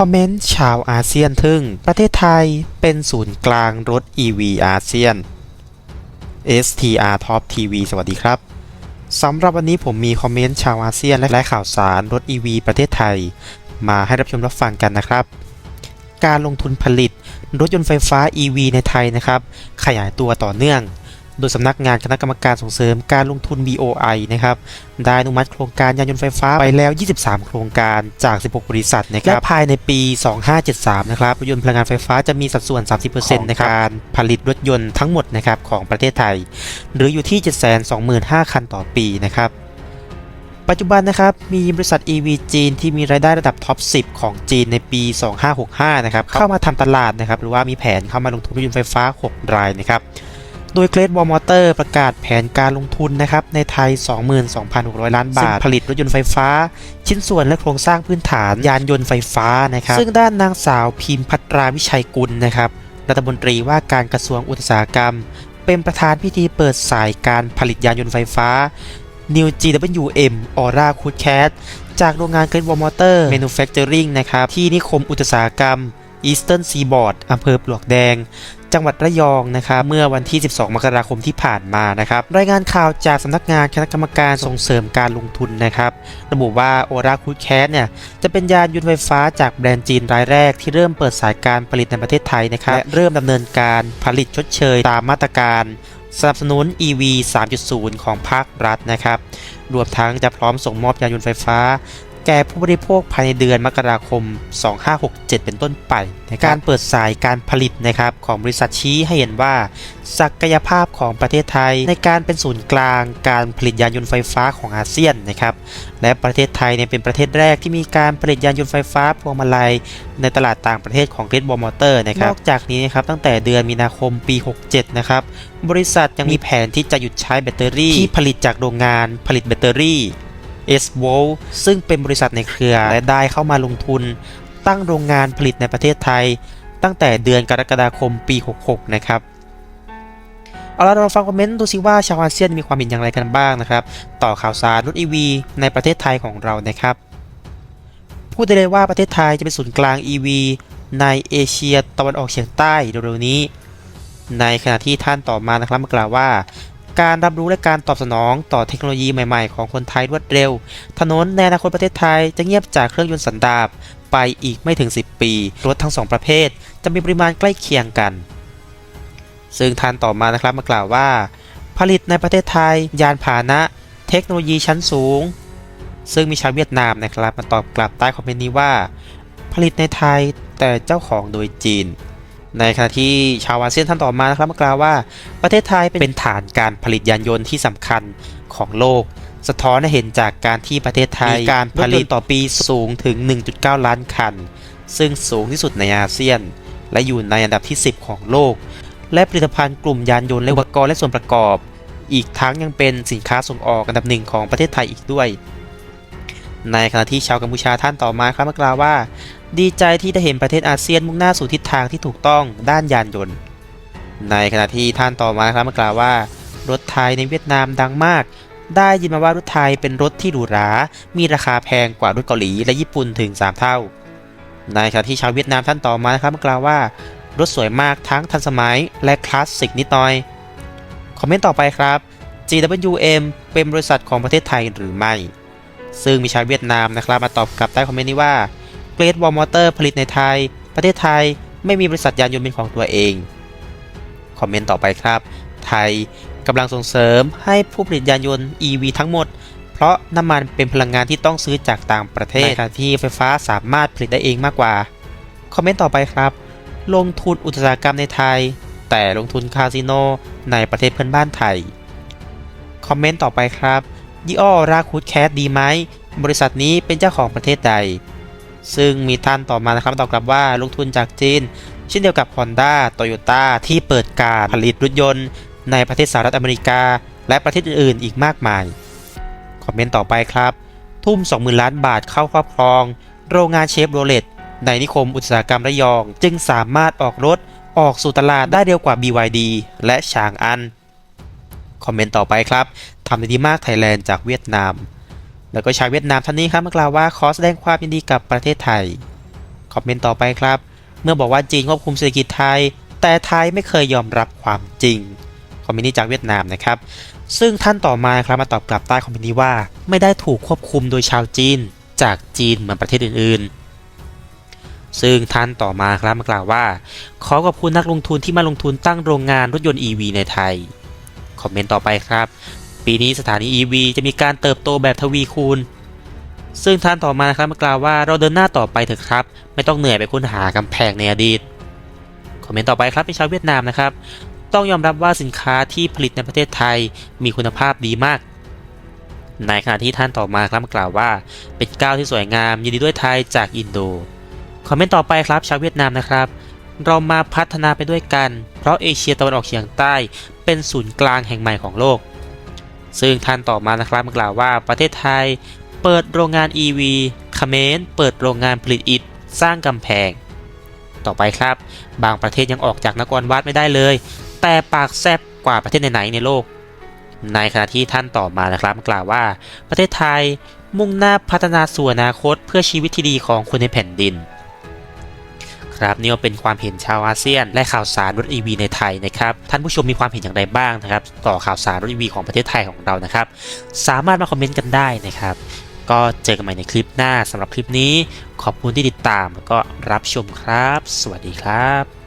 คอมเมนต์ชาวอาเซียนทึ่ง ประเทศไทยเป็นศูนย์กลางรถ EV อาเซียน STR Top TV สวัสดีครับสำหรับวันนี้ผมมีคอมเมนต์ชาวอาเซียนและข่าวสารรถ EV ประเทศไทย มาให้รับชมรับฟังกันนะครับ การลงทุนผลิตรถยนต์ไฟฟ้า EV ในไทยนะครับ ขยายตัวต่อเนื่อง โดยสำนักงานคณะกรรมการส่งเสริมการลงทุน BOI นะครับได้อนุมัติโครงการยานยนต์ไฟฟ้าไปแล้ว 23 โครงการจาก 16 บริษัทนะครับและภายในปี 2573 นะครับรถยนต์พลังงานไฟฟ้าจะมีสัดส่วน 30%ในการผลิตรถยนต์ทั้งหมดนะครับของประเทศไทย หรืออยู่ที่ 725,000 คันต่อปีนะครับปัจจุบันนะครับมีบริษัท EV จีนที่มีรายได้ระดับท็อป 10 ของจีนในปี 2565 นะครับเข้ามาทำตลาดนะครับหรือว่ามีแผนเข้ามาลงทุนรถยนต์ไฟฟ้า 6 รายนะครับ โดยเกรดบอลมอเตอร์ประกาศแผนการลงทุนนะครับในไทย 22,600 ล้านบาท ผลิตรถยนต์ไฟฟ้า ชิ้นส่วนและโครงสร้างพื้นฐานยานยนต์ไฟฟ้านะครับซึ่งด้านนางสาวพิมพัตราวิชัยกุลนะครับรัฐมนตรีว่าการกระทรวงอุตสาหกรรม เป็นประธานพิธีเปิดสายการผลิตยานยนต์ไฟฟ้า New GWM Aura c o o d Cat จากโรงงานเกรดวอลมอเตอร์ Manufacturing นะครับที่นิคมอุตสาหกรรม Eastern Seaboard อำเภอปลวกแดง จังหวัดระยองนะครับเมื่อวันที่ 12 มกราคมที่ผ่านมานะครับรายงานข่าวจากสำนักงานคณะกรรมการส่งเสริมการลงทุนนะครับ ระบุว่า Aura c o o d Cat เนี่ยจะเป็นยานยนต์ไฟฟ้าจากแบรนด์จีนรายแรกที่เริ่มเปิดสายการผลิตในประเทศไทยนะครับและเริ่มดำเนินการผลิตชดเชยตามมาตรการสนับสนุน EV 3.0 ของภาครัฐนะครับ รวมทั้งจะพร้อมส่งมอบยานยนต์ไฟฟ้า แก่ผู้บริโภคภายในเดือนมกราคม 2567 เป็นต้นไปนการเปิดสายการผลิตนะครับของบริษัทชี้ให้เห็นว่า ศักยภาพของประเทศไทย ในการเป็นศูนย์กลาง การผลิตยานยนต์ไฟฟ้าของอาเซียนนะครับและประเทศไทยเนี่ยเป็นประเทศแรกที่มีการผลิตยานยนต์ไฟฟ้าพวงมาลัยในตลาดต่างประเทศของ Great Wall Motor นะครับนอกจากนี้นะครับตั้งแต่เดือนมีนาคมปี 67 นะครับบริษัทยังมีแผนที่จะหยุดใช้แบตเตอรี่ที่ผลิตจากโรงงานผลิตแบตเตอรี่ s v o l ซึ่งเป็นบริษัทในเครือ และได้เข้ามาลงทุน ตั้งโรงงานผลิตในประเทศไทย ตั้งแต่เดือนกรกฎาคมปี 66 นะครับเอาละเราฟังคอมเมนต์ดูซิว่าชาวอาเซียนมีความเห็นอย่างไรกันบ้างนะครับ ต่อข่าวสารรถ EV ในประเทศไทยของเรานะครับพูดได้เลยว่าประเทศไทยจะเป็นศูนย์กลาง EV ในเอเชียตะวันออกเฉียงใต้เร็วๆนี้ ในขณะที่ท่านต่อมานะครับมากล่าวว่า การรับรู้และการตอบสนองต่อเทคโนโลยีใหม่ๆ ของคนไทยรวดเร็ว ถนนในอนาคตประเทศไทยจะเงียบจากเครื่องยนต์สันดาปไปอีกไม่ถึง 10 ปี รถทั้งสองประเภท จะมีปริมาณใกล้เคียงกัน ซึ่งทานต่อมานะครับมากล่าวว่า ผลิตในประเทศไทย ยานพาหนะ เทคโนโลยีชั้นสูง ซึ่งมีชาวเวียดนามนะครับ มาตอบกลับใต้คอมเมนต์นี้ว่า ผลิตในไทยแต่เจ้าของโดยจีน ในขณะที่ชาวอาเซียนท่านต่อมานะครับกล่าวว่า ประเทศไทยเป็นฐานการผลิตยานยนต์ที่สำคัญของโลก สะท้อนให้เห็นจากการที่ประเทศไทยมีการผลิตต่อปีสูงถึง 1.9 ล้านคัน ซึ่งสูงที่สุดในอาเซียน และอยู่ในอันดับที่ 10 ของโลก และผลิตภัณฑ์กลุ่มยานยนต์และอุปกรณ์และส่วนประกอบ อีกทั้งยังเป็นสินค้าส่งออกอันดับหนึ่งของประเทศไทยอีกด้วย ในขณะที่ชาวกัมพูชาท่านต่อมาครับมากล่าวว่า ดีใจที่ได้เห็นประเทศอาเซียนมุ่งหน้าสู่ทิศทางที่ถูกต้องด้านยานยนต์ ในขณะที่ท่านต่อมาครับมากล่าวว่า รถไทยในเวียดนามดังมาก ได้ยินมาว่ารถไทยเป็นรถที่หรูหรา มีราคาแพงกว่ารถเกาหลีและญี่ปุ่นถึง 3 เท่า ในขณะที่ชาวเวียดนามท่านต่อมานะครับมากล่าวว่ารถสวยมากทั้งทันสมัยและคลาสสิกนิดหน่อย คอมเมนต์ต่อไปครับ GWM เป็นบริษัทของประเทศไทยหรือไม่ ซึ่งมีชาวเวียดนามนะครับมาตอบกลับใต้คอมเมนต์นี้ว่าเกรดวอลมอเตอร์ผลิตในไทย ประเทศไทยไม่มีบริษัทยานยนต์เป็นของตัวเอง คอมเมนต์ต่อไปครับ ไทยกำลังส่งเสริมให้ผู้ผลิตยานยนต์ EV ทั้งหมด เพราะน้ำมันเป็นพลังงานที่ต้องซื้อจากต่างประเทศในขณะที่ไฟฟ้าสามารถผลิตได้เองมากกว่า คอมเมนต์ต่อไปครับ ลงทุนอุตสาหกรรมในไทย แต่ลงทุนคาสิโนในประเทศเพื่อนบ้านไทย คอมเมนต์ต่อไปครับ ยี่อ้อราคูดแคสดีไหม บริษัทนี้เป็นเจ้าของประเทศใด ซึ่งมีท่านต่อมานะครับตอบกลับว่าลงทุนจากจีน เช่นเดียวกับ Honda Toyota ที่เปิดการผลิตรถยนต์ ในประเทศสหรัฐอเมริกา และประเทศอื่นๆ อีกมากมาย คอมเมนต์ต่อไปครับ ทุ่ม 20,000 ล้านบาทเข้าครอบครอง โรงงานเชฟโรเลตในนิคมอุตสาหกรรมระยอง จึงสามารถออกรถออกสู่ตลาดได้เร็วกว่า BYD และชางอัน คอมเมนต์ต่อไปครับ ทำได้ดีมากไทยแลนด์จากเวียดนาม แล้วก็ชาวเวียดนามท่านนี้ครับมากล่าวว่าขอแสดงความยินดีกับประเทศไทยคคอมเมนต์ต่อไปครับ เมื่อบอกว่าจีนควบคุมเศรษฐกิจไทย แต่ไทยไม่เคยยอมรับความจริง คอมเมนต์นี้จากเวียดนามนะครับ ซึ่งท่านต่อมาครับมาตอบกลับใต้คอมเมนต์นี้ว่า ไม่ได้ถูกควบคุมโดยชาวจีน จากจีนเหมือนประเทศอื่นๆซึ่งท่านต่อมาครับมากล่าวว่า ขอขอบคุณนักลงทุนที่มาลงทุนตั้งโรงงานรถยนต์ EV ในไทย คอมเมนต์ต่อไปครับ ปีนี้สถานี EV จะมีการเติบโตแบบทวีคูณ ซึ่งท่านต่อมาครับมากล่าวว่าเราเดินหน้าต่อไปเถอะครับ ไม่ต้องเหนื่อยไปค้นหากำแพงในอดีต คอมเมนต์ต่อไปครับเป็นชาวเวียดนามนะครับ ต้องยอมรับว่าสินค้าที่ผลิตในประเทศไทยมีคุณภาพดีมาก ในขณะที่ท่านต่อมาครับกล่าวว่า เป็นก้าวที่สวยงามยินดีด้วยไทยจากอินโด คอมเมนต์ต่อไปครับชาวเวียดนามนะครับเรามาพัฒนาไปด้วยกัน เพราะเอเชียตะวันออกเฉียงใต้เป็นศูนย์กลางแห่งใหม่ของโลก ซึ่งท่านต่อมานะครับกล่าวว่าประเทศไทย เปิดโรงงาน EV เขมรเปิดโรงงานผลิตอิฐสร้างกำแพง ต่อไปครับ บางประเทศยังออกจากนครวัดไม่ได้เลย แต่ปากแซบกว่าประเทศไหนๆในโลก ในขณะที่ท่านต่อมานะครับกล่าวว่า ประเทศไทยมุ่งหน้าพัฒนาสู่อนาคตเพื่อชีวิตที่ดีของคนในแผ่นดิน ครับนี่ก็เป็นความเห็นชาวอาเซียน และข่าวสารรถ EV ในไทยนะครับท่านผู้ชมมีความเห็นอย่างไรบ้างนะครับต่อข่าวสารรถ EV ของประเทศไทยของเรานะครับสามารถมาคอมเมนต์กันได้นะครับก็เจอกันใหม่ในคลิปหน้าสำหรับคลิปนี้ ขอบคุณที่ติดตามแล้วก็รับชมครับ สวัสดีครับ